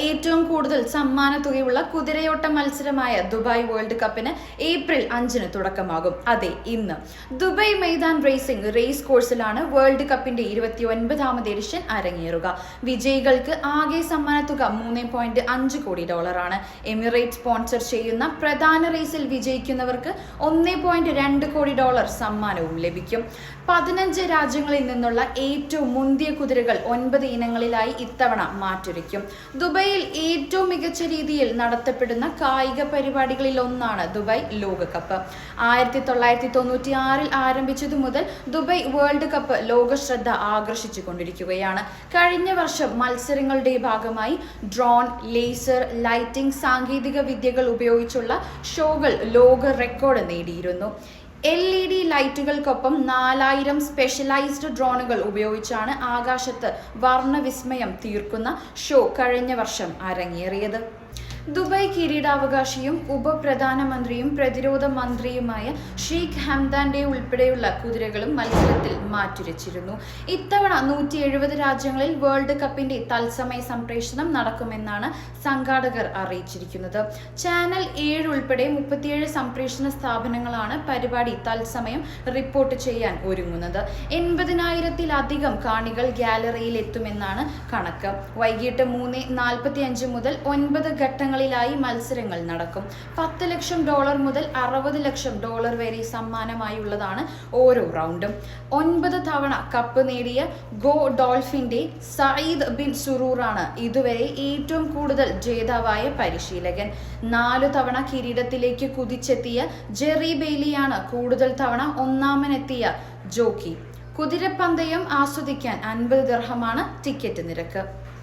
ഏറ്റവും കൂടുതൽ സമ്മാന തുകയുള്ള കുതിരയോട്ട മത്സരമായ ദുബായ് വേൾഡ് കപ്പിന് ഏപ്രിൽ അഞ്ചിന് തുടക്കമാകും. അതെ ഇന്ന്. ദുബായ് മൈതാൻ റേസിംഗ് റേസ് കോഴ്സിലാണ് വേൾഡ് കപ്പിന്റെ ഇരുപത്തി ഒൻപതാമത് എഡിഷൻ അരങ്ങേറുക. വിജയികൾക്ക് ആകെ സമ്മാന തുക മൂന്ന് പോയിന്റ് അഞ്ച് കോടി ഡോളറാണ്. എമിറേറ്റ് സ്പോൺസർ ചെയ്യുന്ന പ്രധാന റേസിൽ വിജയിക്കുന്നവർക്ക് ഒന്ന് പോയിന്റ് രണ്ട് കോടി ഡോളർ സമ്മാനവും ലഭിക്കും. പതിനഞ്ച് രാജ്യങ്ങളിൽ നിന്നുള്ള ഏറ്റവും മുന്തിയ കുതിരകൾ ഒൻപത് ഇനങ്ങളിലായി ഇത്തവണ മാറ്റുരയ്ക്കും ദുബൈയിൽ ഏറ്റവും മികച്ച രീതിയിൽ നടത്തപ്പെടുന്ന കായിക പരിപാടികളിൽ ഒന്നാണ് ദുബായ് ലോകകപ്പ്. ആയിരത്തി തൊള്ളായിരത്തി തൊണ്ണൂറ്റി ആറിൽ ആരംഭിച്ചതു മുതൽ ദുബായ് വേൾഡ് കപ്പ് ലോക ശ്രദ്ധ ആകർഷിച്ചു കൊണ്ടിരിക്കുകയാണ് കഴിഞ്ഞ വർഷം മത്സരങ്ങളുടെ ഭാഗമായി ഡ്രോൺ ലേസർ ലൈറ്റിംഗ് സാങ്കേതിക വിദ്യകൾ ഉപയോഗിച്ചുള്ള ഷോകൾ ലോക റെക്കോർഡ് നേടിയിരുന്നു. എൽ ഇ ഡി ലൈറ്റുകൾക്കൊപ്പം നാലായിരം സ്പെഷ്യലൈസ്ഡ് ഡ്രോണുകൾ ഉപയോഗിച്ചാണ് ആകാശത്ത് വർണവിസ്മയം തീർക്കുന്ന ഷോ കഴിഞ്ഞ വർഷം അരങ്ങേറിയത്. ദുബായ് കിരീടാവകാശിയും ഉപപ്രധാനമന്ത്രിയും പ്രതിരോധ മന്ത്രിയുമായ ഷെയ്ഖ് ഹംദാന്റെ ഉൾപ്പെടെയുള്ള കുതിരകളും മത്സരത്തിൽ മാറ്റുരച്ചിരുന്നു. ഇത്തവണ നൂറ്റി എഴുപത് രാജ്യങ്ങളിൽ വേൾഡ് കപ്പിന്റെ തത്സമയ സംപ്രേഷണം നടക്കുമെന്നാണ് സംഘാടകർ അറിയിച്ചിരിക്കുന്നത്. ചാനൽ ഏഴ് ഉൾപ്പെടെ മുപ്പത്തിയേഴ് സംപ്രേഷണ സ്ഥാപനങ്ങളാണ് പരിപാടി തത്സമയം റിപ്പോർട്ട് ചെയ്യാൻ ഒരുങ്ങുന്നത്. എൺപതിനായിരത്തിലധികം കാണികൾ ഗാലറിയിൽ എത്തുമെന്നാണ് കണക്ക്. വൈകിട്ട് മൂന്ന് നാൽപ്പത്തി അഞ്ച് മുതൽ ഒൻപത് ഘട്ടങ്ങളിലായി മത്സരങ്ങൾ നടക്കും. പത്ത് ലക്ഷം ഡോളർ മുതൽ അറുപത് ലക്ഷം ഡോളർ വരെ സമ്മാനമായി ഉള്ളതാണ് ഓരോ റൗണ്ടും. ഒൻപത് തവണ കപ്പ് നേടിയ ഗോ ഡോൾഫിന്റെ സയ്യിദ് ബിൻ സുറൂറാണ് ഇതുവരെ ഏറ്റവും കൂടുതൽ ജേതാവായ പരിശീലകൻ. നാലു തവണ കിരീടത്തിലേക്ക് കുതിച്ചെത്തിയ ജെറി ബെയ്ലിയാണ് കൂടുതൽ തവണ ഒന്നാമനെത്തിയ ജോക്കി. കുതിരപ്പന്തയം ആസ്വദിക്കാൻ അൻപത് ദർഹമാണ് ടിക്കറ്റ് നിരക്ക്.